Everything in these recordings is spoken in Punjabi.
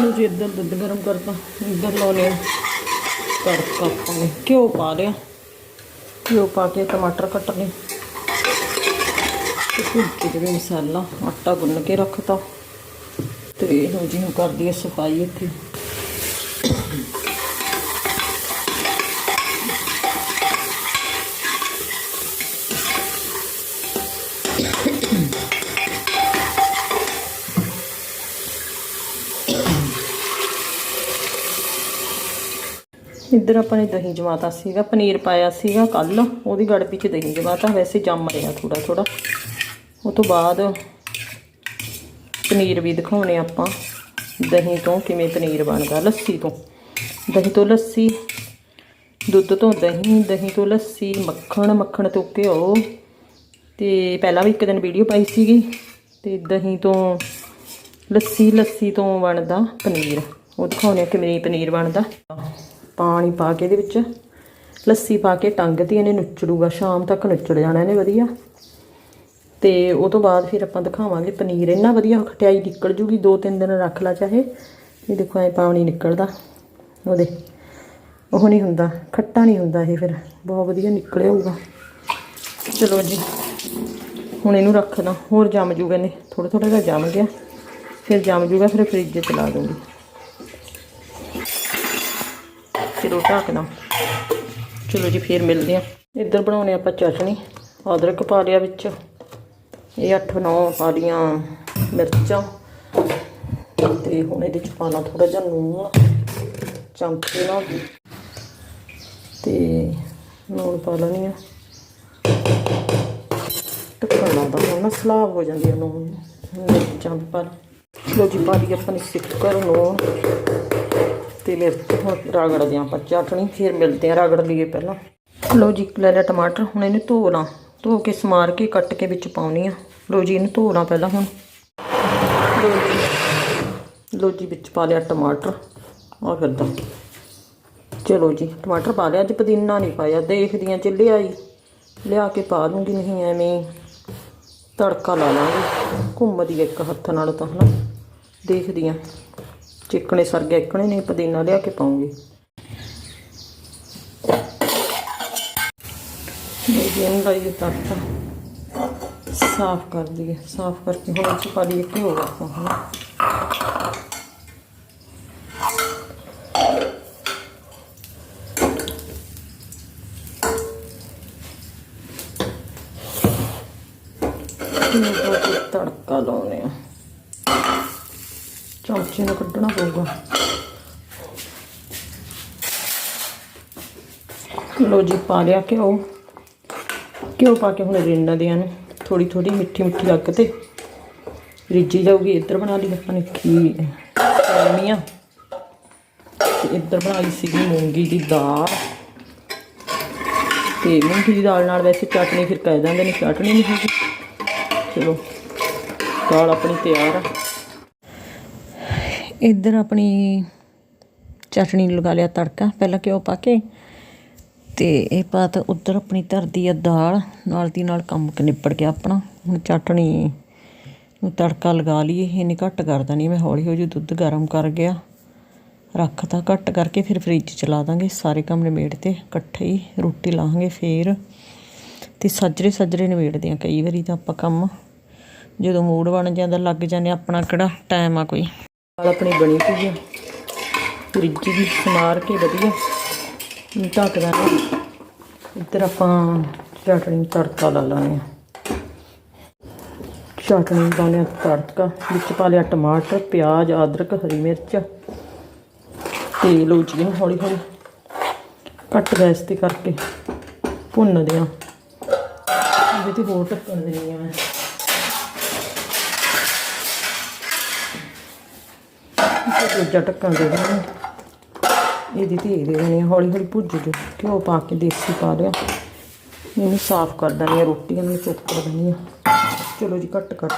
ਨੂੰ ਜੀ, ਇੱਧਰ ਦੁੱਧ ਗਰਮ ਕਰਤਾ। ਇੱਧਰ ਲਾਉਣੇ ਆ ਤੜਕਾ ਆਪਾਂ ਨੇ ਘਿਓ ਪਾ ਲਿਆ। ਘਿਓ ਪਾ ਕੇ ਟਮਾਟਰ ਕੱਟ ਲਏ। ਤੇ ਭੁੱਜ ਮਸਾਲਾ, ਆਟਾ ਗੁੰਨ ਕੇ ਰੱਖਤਾ। ਤੇ ਹੁਣ ਜੀ, ਹੁਣ ਕਰਦੀ ਹੈ ਸਫ਼ਾਈ ਇੱਥੇ। ਇੱਧਰ ਆਪਾਂ ਨੇ ਦਹੀਂ ਜਮਾਤਾ ਸੀਗਾ, ਪਨੀਰ ਪਾਇਆ ਸੀਗਾ ਕੱਲ ਉਹਦੀ ਗੜਬੀ ਚ ਦਹੀਂ ਜਮਾਤਾ, ਵੈਸੇ ਜੰਮ ਰਿਹਾ ਥੋੜਾ ਥੋੜਾ ਉਹ ਤੋਂ ਬਾਅਦ ਪਨੀਰ ਵੀ ਦਿਖਾਉਣੇ ਆਪਾਂ। ਦਹੀਂ ਤੋਂ ਕਿਵੇਂ ਪਨੀਰ ਬਣਦਾ, ਲੱਸੀ ਤੋਂ। ਦਹੀਂ ਤੋਂ ਲੱਸੀ, ਦੁੱਧ ਤੋਂ ਦਹੀਂ ਦਹੀਂ ਤੋਂ ਲੱਸੀ, ਮੱਖਣ ਮੱਖਣ ਤੋਂ ਘਿਓ। ਤੇ ਪਹਿਲਾਂ ਵੀ ਇੱਕ ਦਿਨ ਵੀਡੀਓ ਪਾਈ ਸੀਗੀ। ਤੇ ਦਹੀਂ ਤੋਂ ਲੱਸੀ ਲੱਸੀ ਤੋਂ ਬਣਦਾ ਪਨੀਰ। ਉਹ ਦਿਖਾਉਣੇ ਕਿਵੇਂ ਪਨੀਰ ਬਣਦਾ। ਪਾਣੀ ਪਾ ਕੇ ਇਹਦੇ ਵਿੱਚ, ਲੱਸੀ ਪਾ ਕੇ ਟੰਗ 'ਤੇ ਇਹਨੇ ਨੁੱਚੜੂਗਾ, ਸ਼ਾਮ ਤੱਕ ਨੁੱਚੜ ਜਾਣਾ ਇਹਨੇ ਵਧੀਆ। ਤੇ ਉਹ ਤੋਂ ਬਾਅਦ ਫਿਰ ਆਪਾਂ ਦਿਖਾਵਾਂਗੇ ਪਨੀਰ, ਇੰਨਾ ਵਧੀਆ ਖਟਿਆਈ ਨਿਕਲ ਜੂਗੀ, ਦੋ ਤਿੰਨ ਦਿਨ ਰੱਖ ਲਾ ਚਾਹੇ। ਇਹ ਦੇਖੋ, ਐ ਪਾਣੀ ਨਿਕਲਦਾ ਉਹਦੇ ਉਹ ਨਹੀਂ ਹੁੰਦਾ, ਖੱਟਾ ਨਹੀਂ ਹੁੰਦਾ ਇਹ ਫਿਰ, ਬਹੁਤ ਵਧੀਆ ਨਿਕਲਿਆ ਹੋਊਗਾ। ਚਲੋ ਜੀ, ਹੁਣ ਇਹਨੂੰ ਰੱਖਦਾ, ਹੋਰ ਜੰਮ ਜੂਗਾ ਨੇ ਥੋੜਾ ਥੋੜਾ ਜਿਹਾ ਜੰਮ ਗਿਆ। ਫਿਰ ਜੰਮ ਜੂਗਾ, ਫਿਰ ਫ੍ਰਿਜ 'ਚ ਲਾ ਦੂੰਗੀ। ਚਲੋ ਢੱਕਦਾ ਚਲੋ ਜੀ ਫਿਰ ਮਿਲਦੇ ਆ ਇੱਧਰ ਬਣਾਉਣੇ ਆਪਾਂ ਚਟਣੀ ਅਦਰਕ ਪਾ ਲਿਆ ਵਿੱਚ। ਇਹ 8-9 ਪਾ ਲੀਆਂ ਮਿਰਚਾਂ। ਤੇ ਹੁਣ ਇਹਦੇ ਚ ਪਾਣਾ ਥੋੜਾ ਜਿਹਾ ਨੂਣ, ਚਮਚੇ ਨਾਲ। ਤੇ ਨੂਣ ਪਾ ਲੈਣੀ ਆ। ਟੱਕਣ ਲਾਉਂਦਾ ਹੁਣ ਨਾ ਸਲਾਬ ਹੋ ਜਾਂਦੀ ਆ ਨੂਣ ਮਿਰਚਾਂ ਵੀ ਪਾ ਲਓ। ਲਓ ਜੀ, ਪਾ ਲਈ ਆਪਾਂ ਨੇ ਸਿੱਕਰ ਨੂਣ। ਤੇ ਮਿਰਚ ਹੁਣ ਰਗੜਦੇ ਹਾਂ ਆਪਾਂ ਚਟਣੀ, ਫਿਰ ਮਿਲਦੇ ਆ ਰਗੜ ਲਈਏ ਪਹਿਲਾਂ। ਲਓ ਜੀ, ਲੈ ਲਿਆ ਟਮਾਟਰ, ਹੁਣ ਇਹਨੂੰ ਧੋ ਲਾਂ। ਧੋ ਕੇ ਸਮਾਰ ਕੇ ਕੱਟ ਕੇ ਵਿੱਚ ਪਾਉਣੀ ਆ। ਲਓ ਜੀ, ਇਹਨੂੰ ਧੋ ਲਾਂ ਪਹਿਲਾਂ ਹੁਣ। ਲਓ ਜੀ ਵਿੱਚ ਪਾ ਲਿਆ ਟਮਾਟਰ। ਆ ਫਿਰਦਾ ਚਲੋ ਜੀ, ਟਮਾਟਰ ਪਾ ਲਿਆ, ਅੱਜ ਪੁਦੀਨਾ ਨਹੀਂ ਪਾਇਆ। ਦੇਖਦੀਆਂ ਚ ਲਿਆਈ, ਲਿਆ ਕੇ ਪਾ ਦੂੰਗੀ। ਨਹੀਂ, ਐਵੇਂ ਤੜਕਾ ਲਾ ਲਾਂਗੇ। ਘੁੰਮਦੀ ਇੱਕ ਹੱਥ ਨਾਲ ਤਾਂ, ਹਨਾ। ਦੇਖਦੀਆਂ ਚਿਕਣੇ ਸਰ ਗਿਆ ਇੱਕਣੇ ਨਹੀਂ, ਪੁਦੀਨਾ ਲਿਆ ਕੇ ਪਾਉਂਗੀ। ਇਹਨੂੰ ਲਾਈਏ ਤੜਕਾ ਸਾਫ਼ ਕਰ ਦਈਏ ਸਾਫ਼ ਕਰਕੇ ਹੁਣ 'ਚ ਪਾ ਲਈਏ ਘਿਓ ਆਪਾਂ ਹਨਾ ਤੜਕਾ ਲਾਉਣੇ ਆ। ਚਮਚੇ ਨੂੰ ਕੱਢਣਾ ਪਊਗਾ। ਲੋ ਜੀ, ਪਾ ਲਿਆ ਘਿਓ। ਘਿਓ ਪਾ ਕੇ ਹੁਣ ਰਿੰਨਾ ਦਿਆਂ ਨੂੰ ਥੋੜੀ ਥੋੜੀ ਮਿੱਠੀ ਮਿੱਠੀ ਅੱਗ ਤੇ ਰਿੱਝੀ ਜਾਊਗੀ। ਇੱਧਰ ਬਣਾ ਲਈ ਆਪਾਂ ਨੇ ਖੀ ਸੇਮੀਆਂ। ਤੇ ਇੱਧਰ ਬਣਾਈ ਸੀਗੀ ਮੂੰਗੀ ਦੀ ਦਾਲ। ਤੇ ਮੂੰਗੀ ਦੀ ਦਾਲ ਨਾਲ ਵੈਸੇ ਚਟਨੀ ਫਿਰ ਕਹਿ ਦਿੰਦੇ ਨੇ, ਚਟਨੀ ਨਹੀਂ ਹੈਗੀ। ਚਲੋ, ਦਾਲ ਆਪਣੀ ਤਿਆਰ ਆ। ਇੱਧਰ ਆਪਣੀ ਚਟਣੀ ਲਗਾ ਲਿਆ ਤੜਕਾ ਪਹਿਲਾਂ ਘਿਓ ਪਾ ਕੇ ਤੇ ਇਹ ਪਾਤ ਉੱਧਰ ਆਪਣੀ ਧਰਦੀ ਆ ਦਾਲ ਨਾਲ ਦੀ ਨਾਲ ਕੰਮ ਕ ਨਿਬੜ ਗਿਆ ਆਪਣਾ। ਹੁਣ ਚਟਣੀ ਨੂੰ ਤੜਕਾ ਲਗਾ ਲਈਏ ਇਹਨੇ ਘੱਟ ਕਰਦਾ ਨਹੀਂ ਮੈਂ ਹੌਲੀ ਹੌਲੀ ਦੁੱਧ ਗਰਮ ਕਰ ਗਿਆ। ਰੱਖਤਾ ਘੱਟ ਕਰਕੇ ਫਿਰ ਫ੍ਰਿਜ ਚਲਾ ਦਾਂਗੇ ਸਾਰੇ ਕੰਮ ਨਿਬੇੜ ਤੇ ਇਕੱਠੇ ਹੀ ਰੋਟੀ ਲਾਹਾਂਗੇ ਫੇਰ। ਤੇ ਸੱਜਰੇ ਸੱਜਰੇ ਨਿਬੇੜਦੇ ਆ ਕਈ ਵਾਰੀ ਤਾਂ ਆਪਾਂ ਕੰਮ ਜਦੋਂ ਮੂਡ ਬਣ ਜਾਂਦਾ ਲੱਗ ਜਾਂਦੇ ਆ, ਆਪਣਾ ਕਿਹੜਾ ਟਾਈਮ ਆ ਕੋਈ। ਦਾਲ ਆਪਣੀ ਬਣੀ ਪਈ ਆ ਰਿੱਝੀ ਦੀ ਸਮਾਰ ਕੇ ਵਧੀਆ। ਹੁਣ ਢੱਕ ਦਾਂਗੇ। ਇੱਧਰ ਆਪਾਂ ਚਟਣੀ ਤੜਕਾ ਲਾ ਲਾਂਗੇ। ਚਟਣੀ ਨੂੰ ਲਿਆ ਤੜਕਾ। ਵਿੱਚ ਪਾ ਲਿਆ ਟਮਾਟਰ, ਪਿਆਜ਼, ਅਦਰਕ, ਹਰੀ ਮਿਰਚ। ਤੇਲ ਲਓ ਜੀ ਹੌਲੀ ਹੌਲੀ ਘੱਟ ਗੈਸ ਤੇ ਕਰਕੇ ਭੁੰਨਦੇ ਆ ਇਹਦੇ ਤੇ ਹੋਰ ਢੱਕਣ ਦੇਣੀ ਆ ਮੈਂ। ਤੇ ਦੂਜਾ ਢੱਕਣ ਦੇ ਦੇਣਾ ਇਹਦੀ ਧੀ ਦੇ ਦੇਣੀ ਹੌਲੀ ਹੌਲੀ ਭੁੱਜ ਜੋ ਘਿਓ ਪਾ ਕੇ ਦੇਸੀ ਪਾ ਲਿਆ। ਇਹਨੂੰ ਸਾਫ਼ ਕਰ ਦੇਣੀ ਆ ਰੋਟੀ ਨੂੰ ਚੁੱਕ ਦੇਣੀ ਆ। ਚਲੋ ਜੀ, ਕੱਟ ਕੱਟ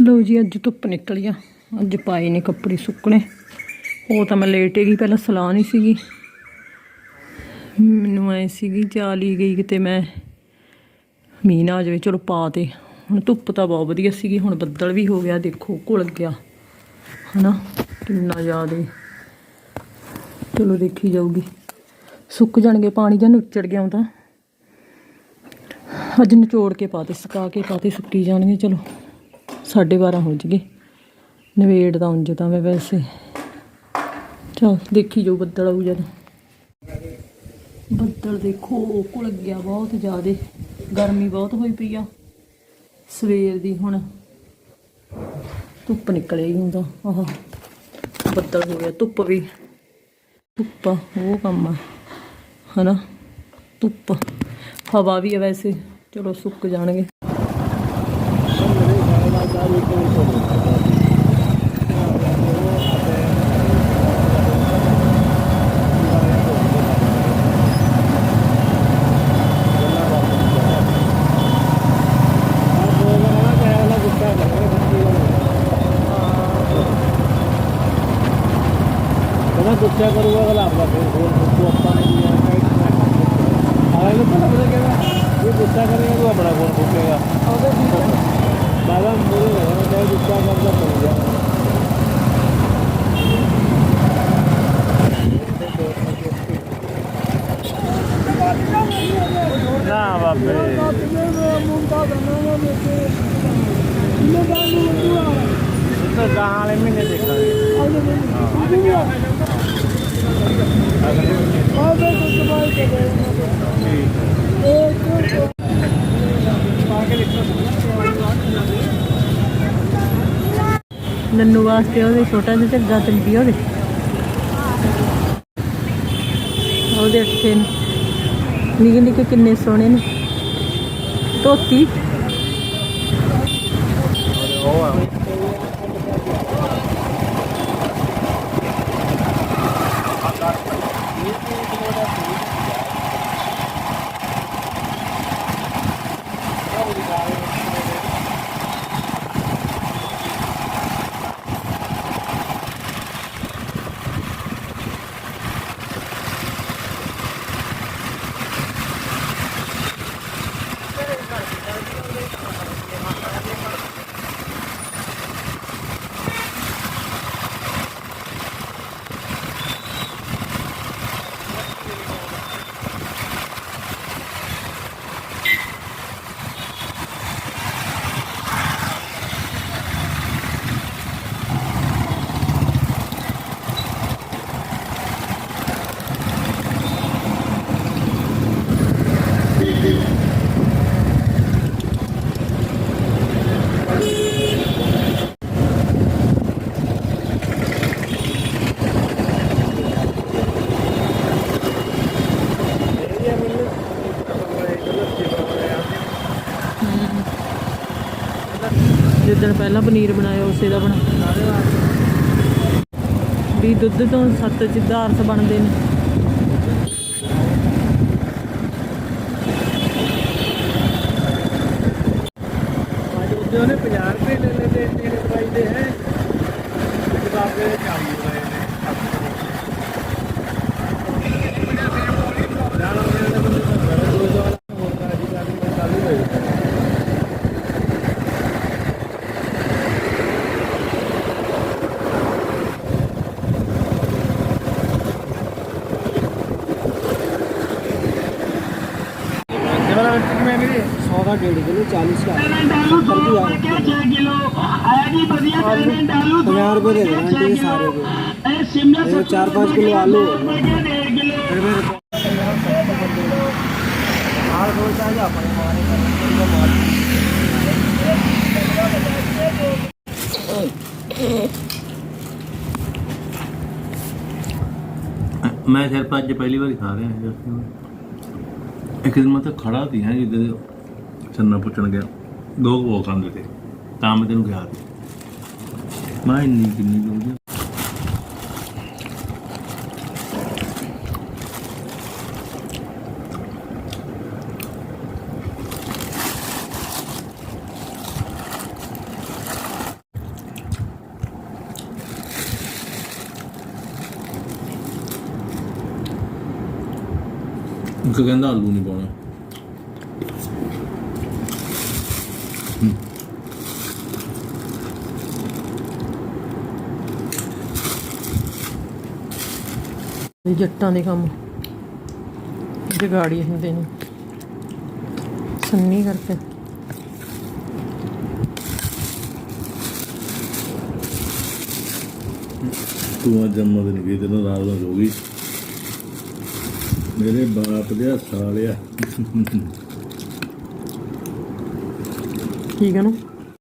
ਲਓ ਜੀ, ਅੱਜ ਧੁੱਪ ਨਿਕਲੀ ਆ। ਅੱਜ ਪਾਏ ਨੇ ਕੱਪੜੇ ਸੁੱਕਣੇ। ਉਹ ਤਾਂ ਮੈਂ ਲੇਟ ਗਈ, ਪਹਿਲਾਂ ਸਲਾਹ ਨਹੀਂ ਸੀਗੀ। ਮੈਨੂੰ ਐ ਸੀਗੀ ਚਾਲੀ ਗਈ ਕਿਤੇ ਮੈਂ। ਮੀਂਹ ਨਾ ਆ ਜਾਵੇ, ਚਲੋ ਪਾ ਤੇ। ਹੁਣ ਧੁੱਪ ਤਾਂ ਬਹੁਤ ਵਧੀਆ ਸੀਗੀ, ਹੁਣ ਬੱਦਲ ਵੀ ਹੋ ਗਿਆ, ਦੇਖੋ, ਘੁਲ ਗਿਆ। ਹਨਾ? ਕਿੰਨਾ ਜ਼ਿਆਦਾ ਚਲੋ, ਦੇਖੀ ਜਾਊਗੀ। ਸੁੱਕ ਜਾਣਗੇ, ਪਾਣੀ ਜਾਂ ਨੁੱਚੜ ਗਿਆ ਉਹ ਤਾਂ। ਅੱਜ ਨਿਚੋੜ ਕੇ ਪਾਤੇ ਸੁਕਾ ਕੇ ਪਾਤੇ ਸੁੱਕੀ ਜਾਣਗੇ, ਚਲੋ। 12:30 ਹੋ ਜਗੇ ਨਵੇੜ ਦਾ ਉਂਝ ਤਾਂ ਮੈਂ ਵੈਸੇ। ਚਲ, ਦੇਖੀ ਜਾਊ, ਬੱਦਲ ਆਊ ਜਦ ਬੱਦਲ ਦੇਖੋ ਕੁਲ ਗਿਆ ਬਹੁਤ ਜ਼ਿਆਦੇ। ਗਰਮੀ ਬਹੁਤ ਹੋਈ ਪਈ ਆ। ਸਵੇਰ ਦੀ ਹੁਣ। ਧੁੱਪ ਨਿਕਲ ਹੀ ਹੁੰਦਾ ਆਹ, ਬੱਦਲ ਹੋ ਗਿਆ, ਧੁੱਪ ਵੀ। ਧੁੱਪ ਉਹ ਕੰਮ ਆ, ਹਨਾ? ਧੁੱਪ। ਹਵਾ ਵੀ ਹੈ ਵੈਸੇ, ਚਲੋ ਸੁੱਕ ਜਾਣਗੇ। ਕਹਿੰਦਾ ਗੁੱਸਾ ਕਰੂਗਾ ਅਗਲਾ ਆਪਦਾ ਫਿਰ ਹੋਰ ਤੂੰ ਆਪਾਂ ਨੇ ਵੀ ਐਂ ਕਹਿ ਦਿੱਤਾ ਆਇਆ ਨੂੰ ਪਤਾ ਪਤਾ ਕਹਿੰਦਾ ਇਹ ਗੁੱਸਾ ਕਰੇਗਾ ਤੂੰ ਆਪਣਾ ਕੋਲ ਫੁੱਕੇਗਾ ਬਾਬਾ ਮੂਰੇ ਕਹਿੰਦਾ ਚਾਹੇ ਗੁੱਸਾ ਕਰਦਾ ਪੜ ਜਾ ਨਾ ਬਾਬੇ ਤਾਂ ਗਾਂ ਵਾਲੇ ਮਹੀਨੇ ਦੇਖਾਂਗੇ ਨੰਨੂ ਵਾਸਤੇ ਉਹਦੇ ਛੋਟਾ ਜਿਹਾ ਝੱਗਾ ਤੇ ਵੀ ਉਹਦੇ। ਉਹਦੇ ਅੱਛੇ ਨਿੱਕੇ ਨਿੱਕੇ ਕਿੰਨੇ ਸੋਹਣੇ ਨੇ। ਧੋਤੀ। ਉਹ ਆ ਜਿੱਦਣ ਪਹਿਲਾਂ ਪਨੀਰ ਬਣਾਇਆ, ਉਸੇ ਦਾ ਬਣਾ ਵੀ ਦੁੱਧ ਤੋਂ ਸੱਤ ਜਿੱਦਾਂ ਅਰਥ ਬਣਦੇ ਨੇ। ਉਹਨੇ 50 ਰੁਪਏ ਲੈ ਲਏ ਤੇਰੇ ਦਵਾਈ ਦੇ ਹੈ ਕਿਤਾਬ ਦੇ 40 ਰੁਪਏ ਨੇ ਜਾਣਾ ਉਹਨੇ ਤਾਂ ਬੰਦੇ ਦਾ ਘਰ ਦੋ ਦੋ ਵਾਲਾ ਹੋਰ ਕਰਾ ਜੀ ਕਰੀ ਮੈਂ ਚਾਲੂ ਹੋਈ ਜਰਾ ਮੈਂ ਮੇਰੀ 100 ਦਾ 1.5 ਕਿਲੋ 40 ਦਾ 70 ਦੀ ਆ 50 ਰੁਪਏ ਦੇ ਦੇਣਾ ਆਂਟੀ ਦੇ ਸਾਰੇ ਕੋ ਇਹ 4-5 ਕਿਲੋ ਆਲੂ ਇੱਕ ਦਿਨ ਮੈਂ ਤਾਂ ਖੜਾ ਸੀ, ਹਾਂ, ਜਿੱਦੇ ਚੰਨਾ ਪੁੱਛਣ ਗਿਆ। ਦੋ ਉਹ ਖਾਂਦੇ ਤੇ, ਤਾਂ ਮੈਂ ਤੈਨੂੰ ਕਿਹਾ ਸੀ। ਮੈਂ ਇੰਨੀ ਕਿੰਨੀ ਜੋਗੀ ਇੱਕ ਕਹਿੰਦਾ ਆਲੂ ਨਹੀਂ ਪਾਉਣੇ ਜੱਟਾਂ ਦੇ ਕੰਮ। ਜਗਾੜੀ ਹੁੰਦੇ ਨੇ। ਸੰਨੀ ਕਰਕੇ। ਤੂੰ ਅੱਜ ਜੰਮਦਿਨ ਗਈ ਤੇ ਨਾਲ ਨਾਲ ਹੋ ਗਈ ਮੇਰੇ ਬਾਪ ਦੇ ਸਾਲਿਆ ਠੀਕ ਹੈ ਨਾ?